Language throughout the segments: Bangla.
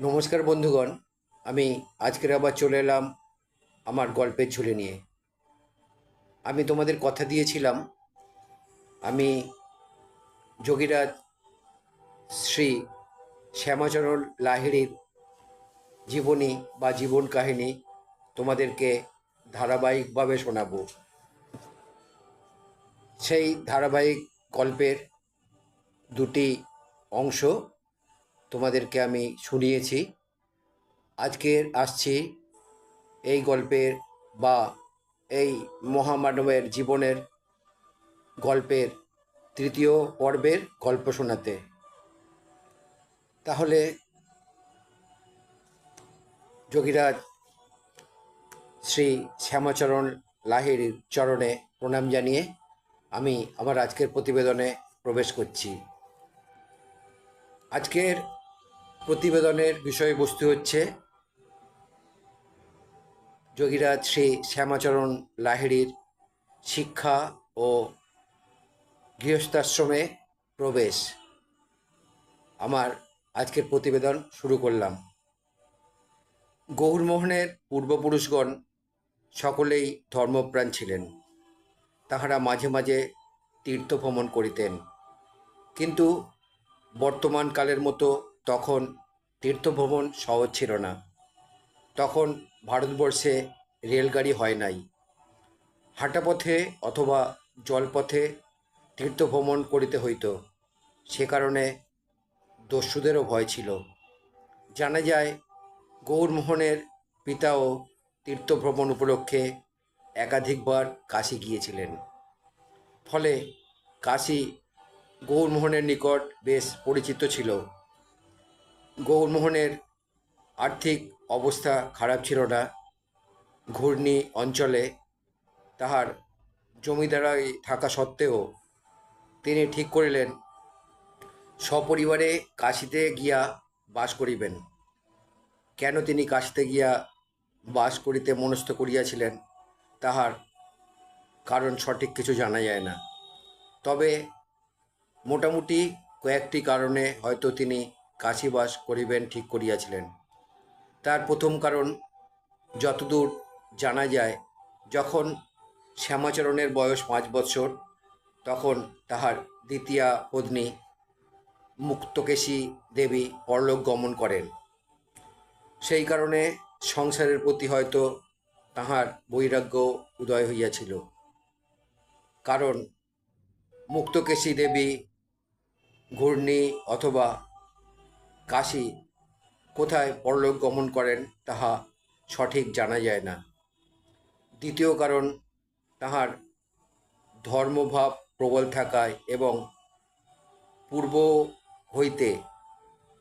নমস্কার বন্ধুগণ, আমি আজকের আবার চলে এলাম আমার গল্পের ঝুলে নিয়ে। আমি তোমাদের কথা দিয়েছিলাম, আমি যোগীরাজ শ্রী শ্যামাচরণ লাহিড়ির জীবনী বা জীবন কাহিনী তোমাদেরকে ধারাবাহিকভাবে শোনাবো। সেই ধারাবাহিক গল্পের দুটি অংশ তোমাদেরকে আমি শুনিয়েছি। আজকের আসছি এই গল্পের বা এই মহামানবের জীবনের গল্পের তৃতীয় পর্বের গল্প শোনাতে। তাহলে যোগীরাজ শ্রী শ্যামাচরণ লাহিড়ির চরণে প্রণাম জানিয়ে আমি আমার আজকের প্রতিবেদনে প্রবেশ করছি। আজকের প্রতিবেদনের বিষয়বস্তু হচ্ছে যোগীরাজ শ্রী শ্যামাচরণ লাহিড়ির শিক্ষা ও গৃহস্থাশ্রমে প্রবেশ। আমার আজকের প্রতিবেদন শুরু করলাম। গৌরমোহনের পূর্বপুরুষগণ সকলেই ধর্মপ্রাণ ছিলেন। তাহারা মাঝে মাঝে তীর্থ ভ্রমণ করিতেন। কিন্তু বর্তমান কালের মতো তখন তীর্থভ্রমণ সহজ ছিল না। তখন ভারতবর্ষে রেলগাড়ি হয় নাই। হাঁটাপথে অথবা জলপথে তীর্থভ্রমণ করিতে হইত। সে কারণে দস্যুদেরও ভয় ছিল। জানা যায়, গৌরমোহনের পিতাও তীর্থভ্রমণ উপলক্ষে একাধিকবার কাশী গিয়েছিলেন। ফলে কাশী গৌরমোহনের নিকট বেশ পরিচিত ছিল। গৌরমোহনের আর্থিক অবস্থা খারাপ ছিল না। ঘূর্ণি অঞ্চলে তাহার জমিদারাই থাকা সত্ত্বেও তিনি ঠিক করিলেন, সপরিবারে কাশিতে গিয়া বাস করিবেন। কেন তিনি কাশিতে গিয়া বাস করিতে মনস্থ করিয়াছিলেন, তাহার কারণ সঠিক কিছু জানা যায় না। তবে মোটামুটি কয়েকটি কারণে হয়তো তিনি কাশীবাস করিবেন, ঠিক করিয়াছিলেন। তার প্রথম কারণ, যতদূর জানা যায়, যখন শ্যামাচরণের বয়স পাঁচ বৎসর, তখন তাহার দ্বিতীয়া পত্নী মুক্তকেশী দেবী পরলোক গমন করেন। সেই কারণে সংসারের প্রতি হয়তো তাহার বৈরাগ্য উদয় হইয়াছিল। কারণ মুক্তকেশী দেবী ঘূর্ণি অথবা কাশী কোথায় পরলোক গমন করেন তাহা সঠিক জানা যায় না। দ্বিতীয় কারণ, তাহার ধর্মভাব প্রবল থাকায় এবং পূর্ব হইতে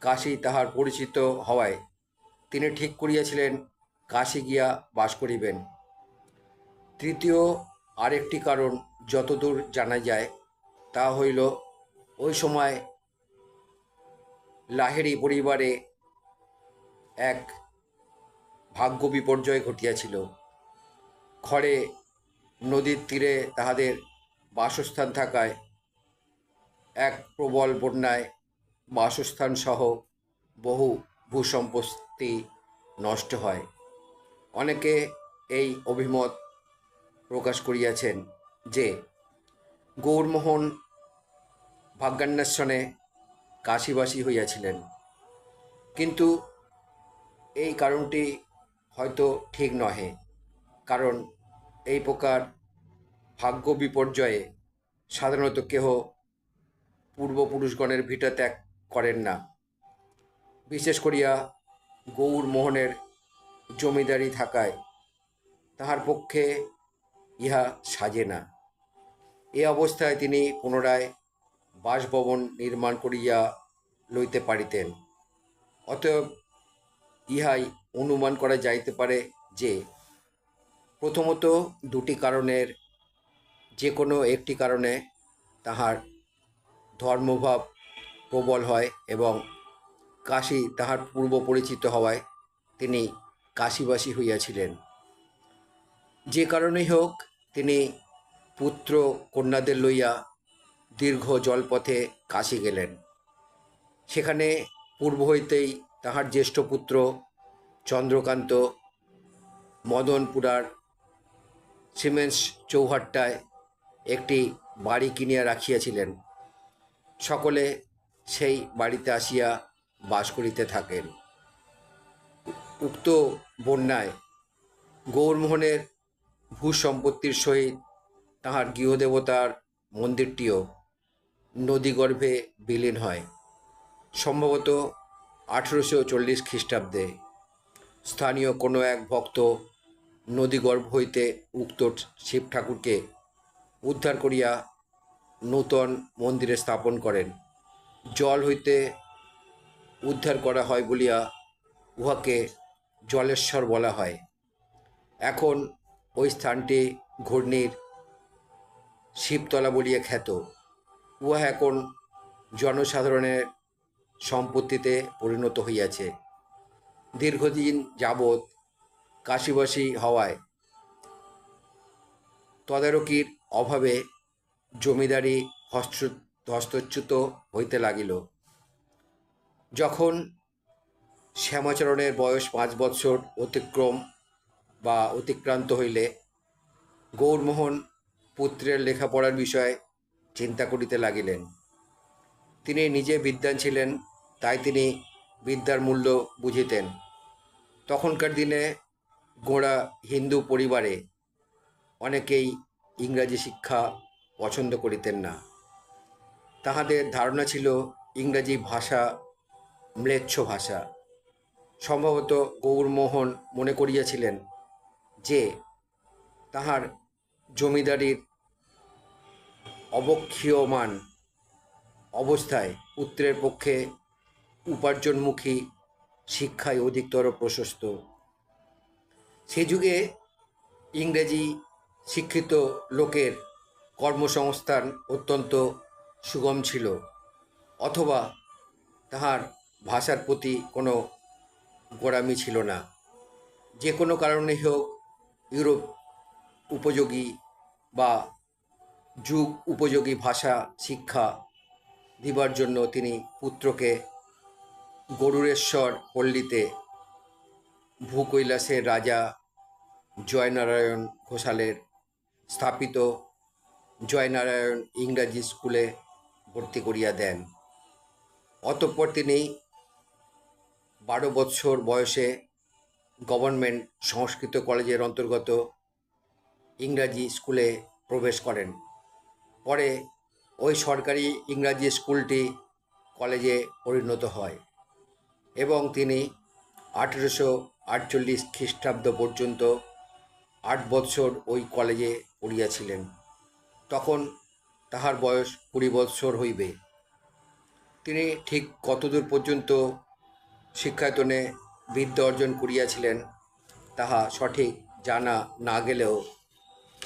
কাশী তাহার পরিচিত হওয়ায় তিনি ঠিক করিয়াছিলেন, কাশী গিয়া বাস করিবেন। তৃতীয় আরেকটি কারণ যতদূর জানা যায়, তা হইল, ওই সময় লাহেরি পরিবারে এক ভাগ্য বিপর্যয় ঘটিয়াছিল। খড়ে নদীর তীরে তাহাদের বাসস্থান থাকায় এক প্রবল বন্যায় বাসস্থান সহ বহু ভূসম্পত্তি নষ্ট হয়। অনেকে এই অভিমত প্রকাশ করিয়াছেন যে গৌরমোহন ভাগ্যান্বেষণে কাশীবাসী হইয়াছিলেন। কিন্তু এই কারণটি হয়তো ঠিক নহে, কারণ এই প্রকার ভাগ্য বিপর্যয়ে সাধারণত কেহ পূর্বপুরুষগণের ভিটা ত্যাগ করেন না। বিশেষ করিয়া গৌর মোহনের জমিদারি থাকায় তাহার পক্ষে ইহা সাজে না। এ অবস্থায় তিনি পুনরায় বাসভবন নির্মাণ করিয়া লইতে পারিতেন। অতএব ইহাই অনুমান করা যাইতে পারে যে, প্রথমত দুটি কারণের যে কোনো একটি কারণে তাহার ধর্মভাব প্রবল হয় এবং কাশী তাহার পূর্ব পরিচিত হওয়ায় তিনি কাশীবাসী হইয়াছিলেন। যে কারণেই হোক, তিনি পুত্র কন্যাদের লইয়া দীর্ঘ জলপথে কাশী গেলেন। সেখানে পূর্ব হইতেই তাহার জ্যেষ্ঠ পুত্র চন্দ্রকান্ত মদনপুরার সিমেন্স চৌহাট্টায় একটি বাড়ি কিনিয়া রাখিয়াছিলেন। সকলে সেই বাড়িতে আসিয়া বাস করিতে থাকেন। উক্ত বন্যায় গৌরমোহনের ভূসম্পত্তির সহিত তাহার গৃহদেবতার মন্দিরটিও নদীগর্ভে বিলীন হয়। সম্ভবত আঠেরোশো চল্লিশ খ্রিস্টাব্দে স্থানীয় কোনো এক ভক্ত নদীগর্ভ হইতে উক্ত শিব ঠাকুরকে উদ্ধার করিয়া নূতন মন্দিরে স্থাপন করেন। জল হইতে উদ্ধার করা হয় বলিয়া উহাকে জলেশ্বর বলা হয়। এখন ওই স্থানটি ঘূর্ণির শিবতলা বলিয়া খ্যাত। উহা এখন জনসাধারণের সম্পত্তিতে পরিণত হইয়াছে। দীর্ঘদিন যাবৎ কাশিবাসী হওয়ায় তদারকির অভাবে জমিদারি হস্ত, হস্তচ্যুত হইতে লাগিল। যখন শ্যামাচরণের বয়স পাঁচ বৎসর অতিক্রম বা অতিক্রান্ত হইলে গৌরমোহন পুত্রের লেখাপড়ার বিষয়ে চিন্তা করিতে লাগিলেন। তিনি নিজে বিদ্বান ছিলেন, তাই তিনি বিদ্যার মূল্য বুঝিতেন। তখনকার দিনে গোড়া হিন্দু পরিবারে অনেকেই ইংরাজি শিক্ষা পছন্দ করিতেন না। তাহাদের ধারণা ছিল ইংরাজি ভাষা ম্লেচ্ছ ভাষা। সম্ভবত গৌরমোহন মনে করিয়াছিলেন যে, তাহার জমিদারির অবক্ষীয়মান অবস্থায় পুত্রের পক্ষে উপার্জনমুখী শিক্ষায় অধিকতর প্রশস্ত। সে যুগে ইংরেজি শিক্ষিত লোকের কর্মসংস্থান অত্যন্ত সুগম ছিল, অথবা তাহার ভাষার প্রতি কোনো গোড়ামি ছিল না। যে কোনো কারণে হোক, ইউরোপ উপযোগী বা যুগ, উপযোগী ভাষা, শিক্ষা দিবার জন্য তিনি পুত্রকে গরুরেশ্বর পল্লীতে ভূকৈলাসের রাজা জয়নারায়ণ ঘোষালের স্থাপিত জয়নারায়ণ ইংরাজি স্কুলে ভর্তি করিয়া দেন। অতঃপর তিনি বারো বৎসর বয়সে গভর্নমেন্ট সংস্কৃত কলেজের অন্তর্গত ইংরাজি স্কুলে প্রবেশ করেন। পরে ওই সরকারি ইংরাজি স্কুলটি কলেজে পরিণত হয় এবং তিনি আঠেরোশো আটচল্লিশ খ্রিস্টাব্দ পর্যন্ত আট বৎসর ওই কলেজে পড়িয়াছিলেন। তখন তাহার বয়স কুড়ি বৎসর হইবে। তিনি ঠিক কতদূর পর্যন্ত শিক্ষায়তনে বিদ্যা অর্জন করিয়াছিলেন তাহা সঠিক জানা না গেলেও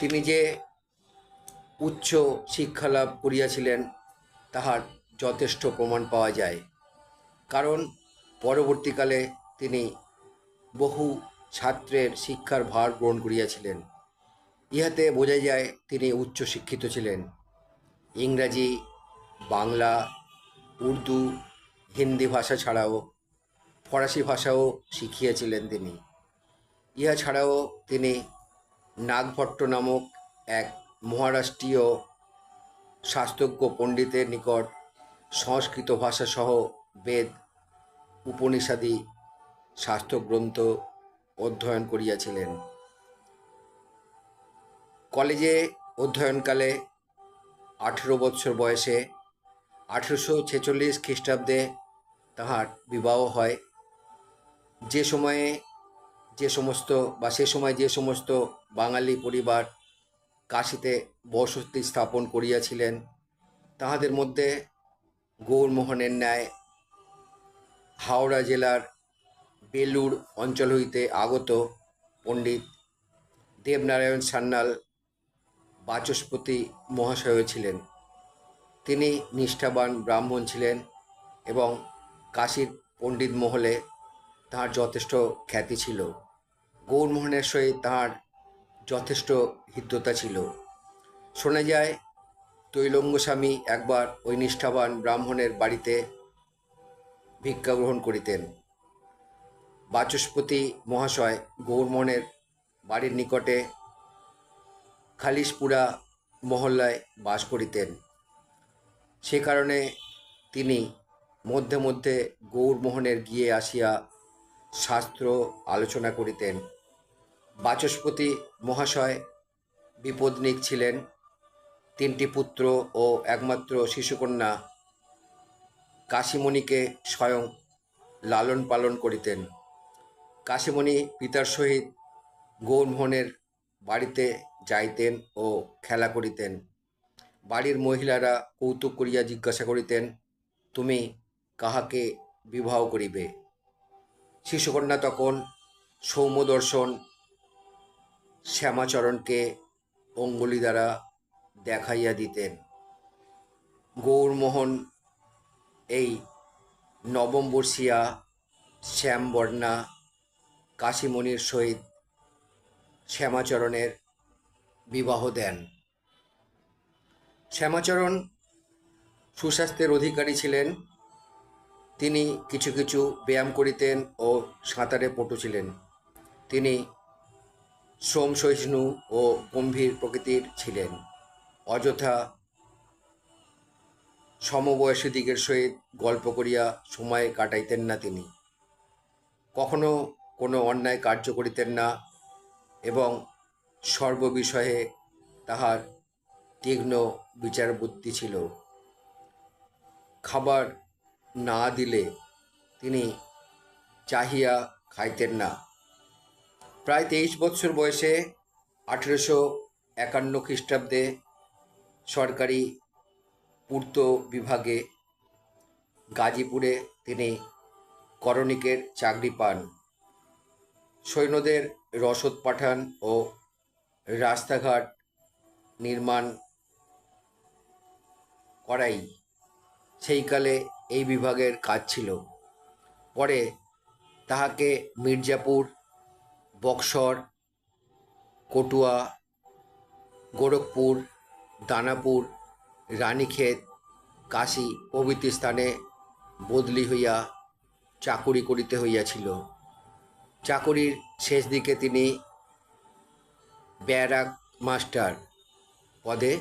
তিনি যে উচ্চ শিক্ষালাভ করিয়াছিলেন, তাহার যথেষ্ট প্রমাণ পাওয়া যায়। কারণ পরবর্তীকালে তিনি বহু ছাত্রের শিক্ষার ভার গ্রহণ করিয়াছিলেন। ইহাতে বোঝা যায়, তিনি উচ্চ শিক্ষিত ছিলেন। ইংরাজি, বাংলা, উর্দু, হিন্দি ভাষা ছাড়াও ফরাসি ভাষাও শিখিয়েছিলেন তিনি। ইহা ছাড়াও তিনি নাগভট্ট নামক এক মহারাষ্ট্রীয় শাস্ত্রজ্ঞ পণ্ডিতের নিকট সংস্কৃত ভাষাসহ বেদ, উপনিষাদি শাস্ত্রগ্রন্থ অধ্যয়ন করিয়াছিলেন। কলেজে অধ্যয়নকালে আঠেরো বৎসর বয়সে আঠেরোশো ছেচল্লিশ খ্রিস্টাব্দে তাহার বিবাহ হয়। যে সময়ে যে সমস্ত বা সে সময় যে সমস্ত বাঙালি পরিবার কাশীতে বসতি স্থাপন করিয়াছিলেন। তাহাদের মধ্যে গৌরমোহনের ন্যায় হাওড়া জেলার বেলুর অঞ্চল হইতে আগত পণ্ডিত দেবনারায়ণ সান্যাল বাচস্পতি মহাশয় ছিলেন। তিনি নিষ্ঠাবান ব্রাহ্মণ ছিলেন এবং কাশীর পণ্ডিত মহলে তাহার যথেষ্ট খ্যাতি ছিল। গৌরমোহনের সহিত তাহার যথেষ্ট হৃদ্যতা ছিল। শোনা যায় তৈলঙ্গ স্বামী একবার ওই নিষ্ঠাবান ব্রাহ্মণের বাড়িতে ভিক্ষা গ্রহণ করিতেন। বাচস্পতি মহাশয় গৌরমোহনের বাড়ির নিকটে খালিশপুরা মহল্লায় বাস করিতেন। সে কারণে তিনি মধ্যে মধ্যে গৌরমোহনের গিয়ে আসিয়া শাস্ত্র আলোচনা করিতেন। বাচস্পতি মহাশয় বিপদনিক ছিলেন। তিনটি পুত্র ও একমাত্র শিশুকন্যা কাশিমণিকে স্বয়ং লালন পালন করিতেন। কাশিমণি পিতার সহিত গৌরমোহনের বাড়িতে যাইতেন ও খেলা করিতেন। বাড়ির মহিলারা কৌতুক করিয়া জিজ্ঞাসা করিতেন, তুমি কাহাকে বিবাহ করিবে? শিশুকন্যা তখন সৌম্যদর্শন শ্যামাচরণকে অঙ্গুলি দ্বারা দেখাইয়া দিতেন। গৌরমোহন এই নবম বর্ষিয়া শ্যামবর্ণা কাশিমণির সহিত শ্যামাচরণের বিবাহ দেন। শ্যামাচরণ সুস্বাস্থ্যের অধিকারী ছিলেন। তিনি কিছু কিছু ব্যায়াম করিতেন ও সাঁতারে পটু ছিলেন। তিনি শ্রম সহিষ্ণু ও গম্ভীর প্রকৃতির ছিলেন। অযথা সমবয়সী দিকের সহিত গল্প করিয়া সময় কাটাইতেন না তিনি। কখনো কোনো অন্যায় কার্য করিতেন না এবং সর্ববিষয়ে তাহার তীক্ষ্ণ বিচার বুদ্ধি ছিল। খাবার না দিলে তিনি চাহিয়া খাইতেন না। প্রায় তেইশ বৎসর বয়সে আঠেরোশো একান্ন খ্রিস্টাব্দে সরকারি পূর্ত বিভাগে গাজীপুরে তিনি করণিকের চাকরি পান। সৈন্যদের রসদ পাঠান ও রাস্তাঘাট নির্মাণ করাই সেইকালে এই বিভাগের কাজ ছিল। পরে তাহাকে মির্জাপুর বক্সর, কটুয়া, গোরখপুর, দানাপুর, রানীক্ষেত, কাশী প্রভৃতি স্থানে বদলি হইয়া চাকুরি করিতে হইয়াছিল। চাকুরির শেষ দিকে তিনি ব্যারাক মাস্টার পদে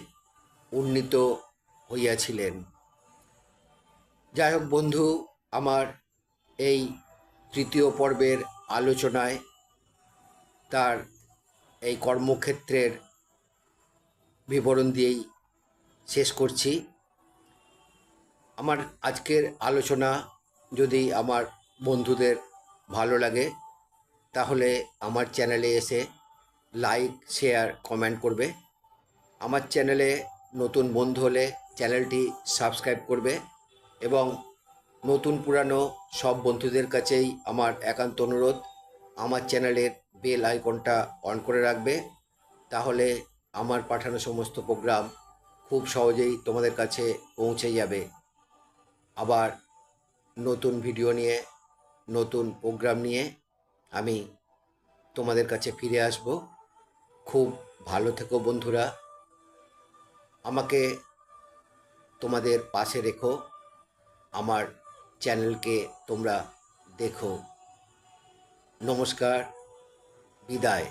উন্নীত হইয়াছিলেন। যাই হোক বন্ধু, আমার এই তৃতীয় পর্বের আলোচনায় তার এই কর্মক্ষেত্রের বিবরণ দিয়েই শেষ করছি। আমার আজকের আলোচনা যদি আমার বন্ধুদের ভালো লাগে, তাহলে আমার চ্যানেলে এসে লাইক, শেয়ার, কমেন্ট করবে। আমার চ্যানেলে নতুন বন্ধু হলে চ্যানেলটি সাবস্ক্রাইব করবে এবং নতুন পুরানো সব বন্ধুদের কাছেই আমার একান্ত অনুরোধ, আমার চ্যানেলের বেল আইকনটা অন করে রাখবে। তাহলে আমার পাঠানো সমস্ত প্রোগ্রাম খুব সহজেই তোমাদের কাছে পৌঁছে যাবে। আবার নতুন ভিডিও নিয়ে, নতুন প্রোগ্রাম নিয়ে আমি তোমাদের কাছে ফিরে আসব। খুব ভালো থেকো বন্ধুরা। আমাকে তোমাদের পাশে রেখো। আমার চ্যানেলকে তোমরা দেখো। নমস্কার। বিদায়